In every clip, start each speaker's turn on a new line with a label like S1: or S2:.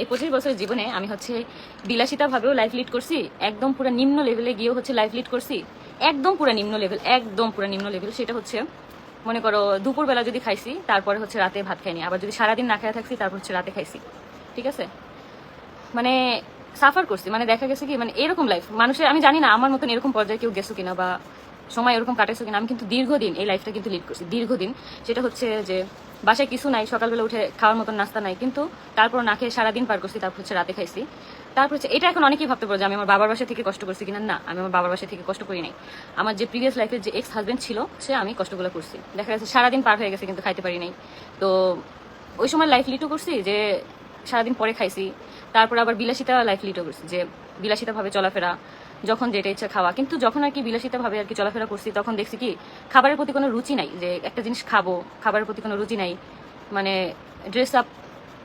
S1: এই পঁচিশ বছরের জীবনে আমি হচ্ছে বিলাসিতাভাবেও লাইফ লিড করছি, একদম পুরো নিম্ন লেভেলে গিয়েও হচ্ছে লাইফ লিড করছি, একদম পুরো নিম্ন লেভেল একদম পুরো নিম্ন লেভেল সেটা হচ্ছে মনে করো দুপুরবেলা যদি খাইছি, তারপরে হচ্ছে রাতে ভাত খাইনি, আবার যদি সারাদিন না খাইয়া থাকছি, তারপর হচ্ছে রাতে খাইছি, ঠিক আছে? মানে সাফার করছি মানে দেখা গেছে কি মানে এরকম লাইফ মানুষের, আমি জানি না, আমার মতন এরকম পর্যায়ে কেউ গেছো কিনা বা সময় এরকম কাটাইছো কিনা, আমি কিন্তু দীর্ঘদিন এই লাইফটা কিন্তু লিড করছি। দীর্ঘদিন। সেটা হচ্ছে যে বাসায় কিছু নাই, সকালবেলা উঠে খাওয়ার মতন নাস্তা নাই, কিন্তু তারপর না খেয়ে সারাদিন পার করছি, তারপর হচ্ছে রাতে খাইছি। তারপর হচ্ছে, এটা এখন অনেকেই ভাবতে পারো যে আমি আমার বাবার বাসা থেকে কষ্ট করছি কিনা। না, আমি আমার বাবার বাসা থেকে কষ্ট করি নাই। আমার যে প্রিভিয়াস লাইফের যে এক্স হাজবেন্ড ছিল, সে আমি কষ্টগুলো করছি। দেখা গেছে সারাদিন পার হয়ে গেছে, কিন্তু খাইতে পারি নাই। তো ওই সময় লাইফ লিডও করছি যে সারাদিন পরে খাইছি। তারপর আবার বিলাসিতা লাইফ লিডও করছি, যে বিলাসিতাভাবে চলাফেরা, যখন যেটা ইচ্ছা খাওয়া। কিন্তু যখন আর কি বিলাসিতাভাবে আর কি চলাফেরা করছি, তখন দেখছি কি, খাবারের প্রতি কোনো রুচি নাই, যে একটা জিনিস খাব, খাবারের প্রতি কোনো রুচি নাই। মানে ড্রেস আপ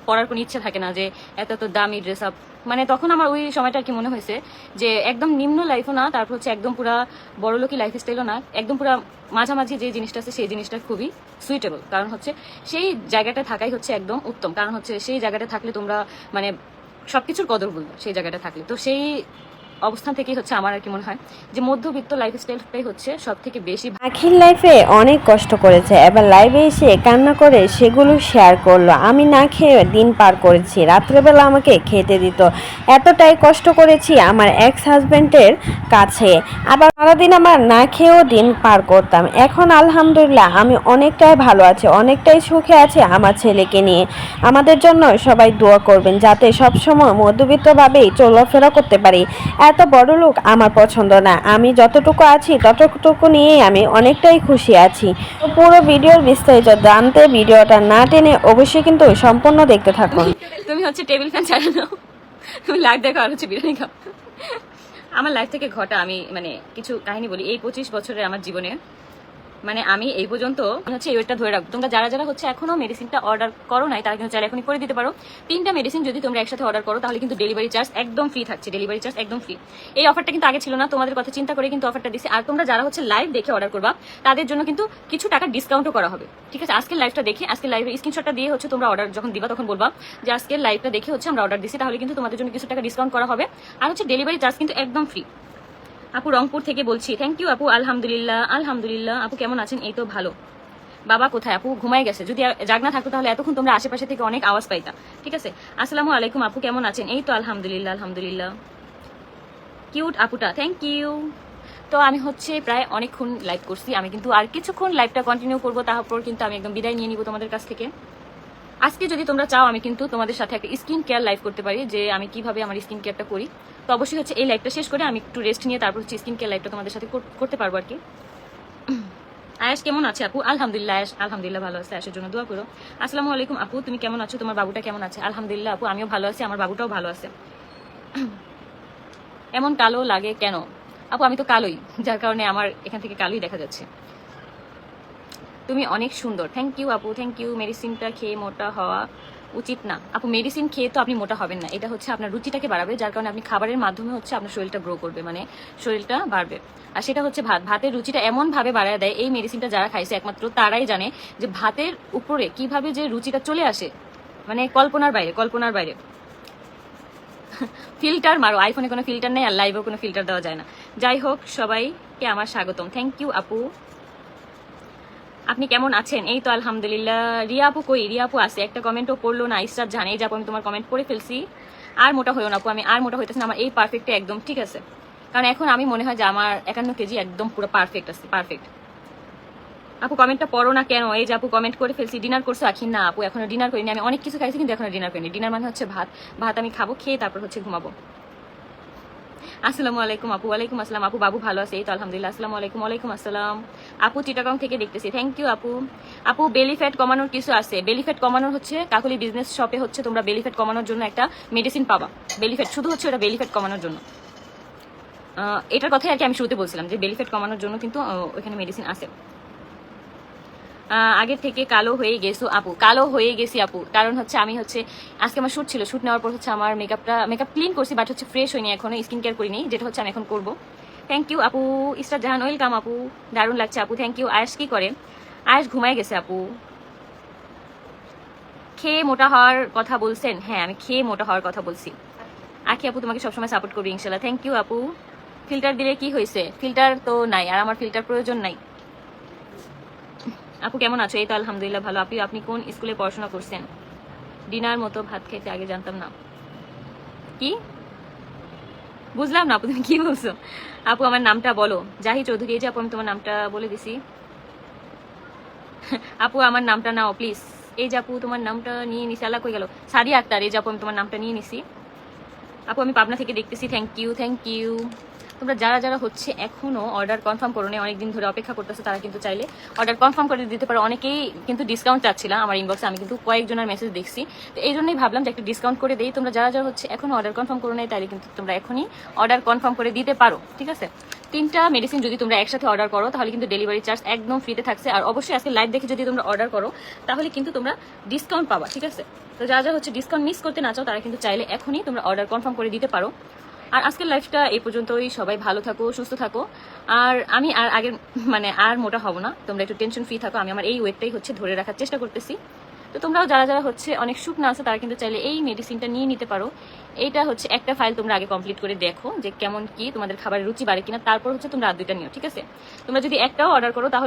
S1: পরার কোনো ইচ্ছা থাকে না, যে এত এত দামি ড্রেস আপ মানে তখন আমার ওই সময়টা আর কি মনে হয়েছে, যে একদম নিম্ন লাইফও না, তারপর হচ্ছে একদম পুরা বড়লোকি লাইফ স্টাইলও না, একদম পুরা মাঝামাঝি যে জিনিসটা আছে, সেই জিনিসটা খুবই সুইটেবল কারণ হচ্ছে সেই জায়গাটা থাকাই হচ্ছে একদম উত্তম। কারণ হচ্ছে সেই জায়গাটা থাকলে তোমরা মানে সবকিছুর কদর বলব সেই জায়গাটা থাকলে। তো সেই অবস্থান থেকেই হচ্ছে আমার আর কি মনে হয়। যে মধ্যবিত্ত লাইফ স্টাইলটাই হচ্ছে সব থেকে বেশি
S2: আখির লাইফে অনেক কষ্ট করেছে। এবার লাইভে এসে কান্না করে সেগুলো শেয়ার করল। আমি না খেয়ে দিন পার করেছি। রাত্রেবেলা আমাকে খেতে দিত। এতটাই কষ্ট করেছি আমার এক্স হাজব্যান্ডের কাছে। আবার সারাদিন আমার না খেয়েও দিন পার করতাম। এখন আলহামদুলিল্লাহ আমি অনেকটাই ভালো আছি। অনেকটাই সুখে আছে আমার ছেলেকে নিয়ে। আমাদের জন্য সবাই দোয়া করবেন যাতে সবসময় মধ্যবিত্তভাবেই চলাফেরা করতে পারি। এত বড় লোক আমার পছন্দ না। আমি যতটুকু আছি, ততটুকু নিয়েই আমি অনেকটাই খুশি আছি। তো পুরো ভিডিওর বিস্তারিত জানতে ভিডিওটা না টেনে অবশ্যই কিন্তু সম্পূর্ণ দেখতে থাকুন।
S1: তুমি হচ্ছে টেবিল ফ্যান চালানো তুমি লাইভ দেখো আর হচ্ছে বিরিয়ানি খাও। আমার লাইফ থেকে ঘটা আমি মানে কিছু কাহিনী বলি। এই পঁচিশ বছরের আমার জীবনে মানে আমি এই পর্যন্ত হচ্ছে ওয়েটটা ধরে রাখব। তোমরা যারা যারা হচ্ছে এখনও মেডিসিনটা অর্ডার করো নাই, তারা কিন্তু চাইলে এখনই করে দিতে পারো। তিনটা মেডিসিন যদি তোমরা একসাথে অর্ডার করো, তাহলে কিন্তু ডেলিভারি চার্জ একদম ফ্রি থাকছে ডেলিভারি চার্জ একদম ফ্রি এই অফারটা কিন্তু আগে ছিল না, তোমাদের কথা চিন্তা করে কিন্তু অফারটা দিছি। আর তোমরা যারা হচ্ছে লাইভ দেখে অর্ডার করবা, তাদের জন্য কিন্তু কিছু টাকা ডিসকাউন্টও করা হবে। ঠিক আছে? আজকের লাইভটা দেখে, আজকের লাইভের স্ক্রিনশটটা দিয়ে হচ্ছে তোমরা অর্ডার যখন দিবা তখন বলবা যে আজকের লাইভটা দেখে হচ্ছে আমরা অর্ডার দিচ্ছি তাহলে কিন্তু তোমাদের জন্য কিছু টাকা ডিসকাউন্ট করা হবে। আর হচ্ছে ডেলিভারি চার্জ কিন্তু একদম ফ্রি আপু রংপুর থেকে বলছি। থ্যাংক ইউ আপু। আলহামদুলিল্লাহ আলহামদুলিল্লাহ। আপু, কেমন আছেন? এই তো ভালো। বাবা কোথায় আপু? ঘুমাই গেছে। যদি জাগনা থাকতো তাহলে এতক্ষণ তোমরা আশেপাশে থেকে অনেক আওয়াজ পাইতা। ঠিক আছে? আসসালামু আলাইকুম, আপু। কেমন আছেন? এই তো আলহামদুলিল্লাহ আলহামদুলিল্লাহ। কিউট আপুটা। থ্যাংক ইউ তো আমি হচ্ছে প্রায় অনেকক্ষণ লাইভ করছি। আমি কিন্তু আর কিছুক্ষণ লাইভটা কন্টিনিউ করব তারপর কিন্তু আমি একদম বিদায় নিয়ে নিব তোমাদের কাছ থেকে। আজকে যদি তোমরা চাও আমি কিন্তু তোমাদের সাথে একটা স্কিন কেয়ার লাইভ করতে পারি, যে আমি কীভাবে আমার স্কিন কেয়ারটা করি। তো অবশ্যই হচ্ছে এই লাইভটা শেষ করে আমি একটু রেস্ট নিয়ে তারপর হচ্ছে স্কিন কেয়ার লাইভটা তোমাদের সাথে কর- করতে পারব আর কি। আয়াস কেমন আছে আপু? আলহামদুলিল্লাহ আয়াস আলহামদুলিল্লাহ ভালো আছে আয়াসের জন্য দোয়া করো। আসসালামু আলাইকুম আপু, তুমি কেমন আছো? তোমার বাবুটা কেমন আছে? আলহামদুলিল্লাহ আপু, আমিও ভালো আছি, আমার বাবুটাও ভালো আছে। এমন কালো লাগে কেন? আপু, আমি তো কালোই, যার কারণে আমার এখান থেকে কালোই দেখা যাচ্ছে। তুমি অনেক সুন্দর। থ্যাংক ইউ আপু। থ্যাংক ইউ মেডিসিনটা খেয়ে মোটা হওয়া উচিত না। আপু মেডিসিন খেয়ে তো আপনি মোটা হবেন না। এটা হচ্ছে আপনার রুচিটাকে বাড়াবে, যার কারণে আপনি খাবারের মাধ্যমে হচ্ছে আপনার শরীরটা গ্রো করবে মানে শরীরটা বাড়বে। আর সেটা হচ্ছে ভাত। ভাতের রুচিটা এমন ভাবে বাড়ায় দেয়, এই মেডিসিনটা যারা খাইছে, একমাত্র তারাই জানে যে ভাতের উপরে কীভাবে যে রুচিটা চলে আসে মানে কল্পনার বাইরে কল্পনার বাইরে। ফিল্টার মারো। আইফোনে কোনো ফিল্টার নেই, আর লাইভেও কোনো ফিল্টার দেওয়া যায় না। যাই হোক, সবাইকে আমার স্বাগতম। থ্যাংক ইউ আপু। আপনি কেমন আছেন? এই তো আলহামদুলিল্লাহ। রিয়া আপু কই? রিয়াপু আছে। একটা কমেন্টও করল না। ইসরাত জানে যাব আমি তোমার কমেন্ট পড়ে ফেলছি। আর মোটা হইও না আপু, আমি আর মোটা হইতেছি না। আমার এই পারফেক্টটা একদম ঠিক আছে। কারণ এখন আমি মনে হয় যে আমার একান্ন কেজি একদম পুরো পারফেক্ট আছে পারফেক্ট আপু কমেন্টটা পড়ো না কেন? এই যে আপু কমেন্ট করে ফেলছি ডিনার করছ? আখি না, আপু, এখনও ডিনার করিনি। আমি অনেক কিছু খাইছি, কিন্তু এখনও ডিনার করিনি। ডিনার মানে হচ্ছে ভাত। ভাত আমি খাব, খেয়ে তারপর হচ্ছে ঘুমাবো। আসসালামু আলাইকুম আপু, ওয়ালাইকুম আসসালাম। আপু, বাবু ভালো আছে? এই তো আলহামদুলিল্লাহ। আসসালামু আলাইকুম, ওয়ালাইকুম আসসালাম। আপু, চিটাগং থেকে দেখতেছি। থ্যাংক ইউ আপু। আপু বেলি ফ্যাট কমানোর কিছু আছে। বেলি ফ্যাট কমানোর হচ্ছে কাকুলি বিজনেস শপে হচ্ছে তোমরা বেলি ফ্যাট কমানোর জন্য একটা মেডিসিন পাবা। বেলি ফ্যাট শুধু হচ্ছে ওটা বেলি ফ্যাট কমানোর জন্য। এটার কথাই আর কি আমি শুরুতে বলছিলাম যে বেলি ফ্যাট কমানোর জন্য কিন্তু ওখানে মেডিসিন আছে। আগের থেকে কালো হয়ে গেছো, আপু। কালো হয়ে গেছি, আপু। কারণ হচ্ছে আমি হচ্ছে, আজকে আমার শ্যুট ছিল। শ্যুট নেওয়ার পর হচ্ছে আমার মেকআপটা মেকআপ ক্লিন করছি বাট হচ্ছে ফ্রেশ হয়নি এখনও স্কিন কেয়ার করিনি, যেটা হচ্ছে আমি এখন করব। থ্যাংক ইউ আপু। ইস্টার জাহান ওয়েলকাম আপু। দারুণ লাগছে, আপু। থ্যাংক ইউ আয়াস কি করে? আয়াস ঘুমায় গেছে, আপু। খেয়ে মোটা হওয়ার কথা বলছেন? হ্যাঁ আমি খেয়ে মোটা হওয়ার কথা বলছি। আখি, আপু, তোমাকে সবসময় সাপোর্ট করবি ইনশাল্লাহ থ্যাংক ইউ আপু। ফিল্টার দিলে কি হয়েছে? ফিল্টার তো নাই, আর আমার ফিল্টার প্রয়োজন নাই। আপু, কেমন আছো? এই তো আলহামদুলিল্লাহ ভালো। আপনি আপনি কোন স্কুলে পড়াশোনা করছেন? ডিনার মতো ভাত খেতে আগে জানতাম না। কি? বুঝলাম না আপু, তুমি কি বলছো? আপু, আমার নামটা বলো। জাহি চৌধুরী, এই যে আপু, আমি তোমার নামটা বলে দিছি। আপু, আমার নামটা নাও প্লিজ এই যে আপু, তোমার নামটা নিয়ে নিছি, আল্লাহ কই গেল? সাদিয়া আক্তার, এই যে আপু, আমি তোমার নামটা নিয়ে নিছি। আপু, আমি পাবনা থেকে দেখতেছি থ্যাংক ইউ থ্যাংক ইউ তোমরা যারা যারা হচ্ছে এখনও অর্ডার কনফার্ম করো অনেকদিন ধরে অপেক্ষা করতেছে, তারা কিন্তু চাইলে অর্ডার কনফার্ম করে দিতে পারো। অনেকেই কিন্তু ডিসকাউন্ট চাচ্ছিলাম আমার ইনবক্সে আমি কিন্তু কয়েকজনের মেসেজ দেখছি। তো এই জন্যই ভাবলাম যে একটা ডিসকাউন্ট করে দিই। তোমরা যারা যারা হচ্ছে এখনও অর্ডার কনফার্ম করো নাই তাহলে কিন্তু তোমরা এখনই অর্ডার কনফার্ম করে দিতে পারো, ঠিক আছে? তিনটা মেডিসিন যদি তোমরা একসাথে অর্ডার করো, তাহলে কিন্তু ডেলিভারি চার্জ একদম ফ্রিতে থাকছে। আর অবশ্যই আজকে লাইভ দেখে যদি তোমরা অর্ডার করো, তাহলে কিন্তু তোমরা ডিসকাউন্ট পাবা, ঠিক আছে? তো যারা যারা হচ্ছে ডিসকাউন্ট মিস করতে না চাও, তারা কিন্তু চাইলে এখনই তোমরা অর্ডার কনফার্ম করে দিতে পারো। আর আজকের লাইফটা এই পর্যন্তই। সবাই ভালো থাকো, সুস্থ থাকো। আর আমি আর আগের মানে আর মোটা হব না। তোমরা একটু টেনশন ফ্রি থাকো। আমি আমার এই ওয়েটটাই হচ্ছে ধরে রাখার চেষ্টা করতেছি। তো তোমরাও যারা যারা হচ্ছে অনেক সুখ না আছে, তারা কিন্তু চাইলে এই মেডিসিনটা নিয়ে নিতে পারো। এইটা হচ্ছে একটা ফাইল তোমরা আগে কমপ্লিট করে দেখো যে কেমন কি, তোমাদের খাবারের রুচি বাড়ে কিনা। তারপর হচ্ছে তোমরা আর দুইটা নিও, ঠিক আছে? তোমরা যদি একটাও অর্ডার করো, তাহলে